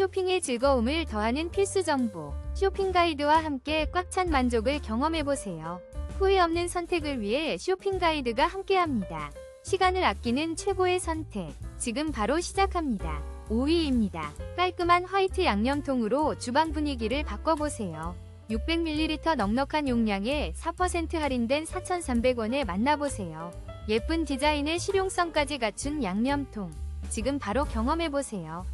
쇼핑의 즐거움을 더하는 필수 정보. 쇼핑 가이드와 함께 꽉 찬 만족을 경험해보세요. 후회 없는 선택을 위해 쇼핑 가이드가 함께합니다. 시간을 아끼는 최고의 선택. 지금 바로 시작합니다. 5위입니다. 깔끔한 화이트 양념통으로 주방 분위기를 바꿔보세요. 600ml 넉넉한 용량에 4% 할인된 4,300원에 만나보세요. 예쁜 디자인의 실용성까지 갖춘 양념통. 지금 바로 경험해보세요.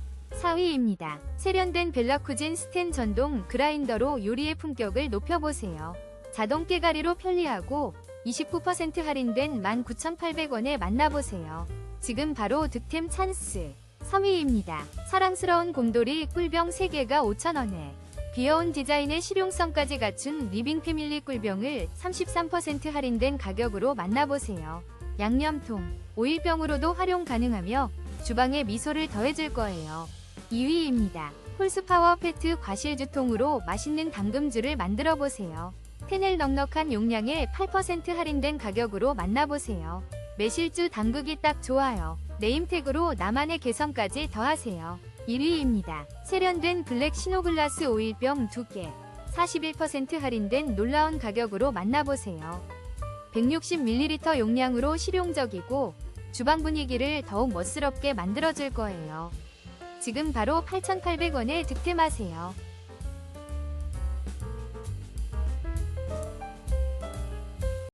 4위입니다. 세련된 벨라쿠진 스텐 전동 그라인더로 요리의 품격을 높여보세요. 자동 깨가리로 편리하고 29% 할인된 19,800원에 만나보세요. 지금 바로 득템 찬스. 3위입니다. 사랑스러운 곰돌이 꿀병 3개가 5,000원에 귀여운 디자인의 실용성까지 갖춘 리빙 패밀리 꿀병을 33% 할인된 가격으로 만나보세요. 양념통, 오일병으로도 활용 가능하며 주방에 미소를 더해줄 거예요. 2위입니다. 홀스파워 페트 과실주통으로 맛있는 당금주를 만들어 보세요. 테넬 넉넉한 용량에 8% 할인된 가격으로 만나보세요. 매실주 담그기 딱 좋아요. 네임택으로 나만의 개성까지 더하세요. 1위입니다. 세련된 블랙 시노글라스 오일병 2개. 41% 할인된 놀라운 가격으로 만나보세요. 160ml 용량으로 실용적이고 주방 분위기를 더욱 멋스럽게 만들어줄 거예요. 지금 바로 8,800원에 득템하세요.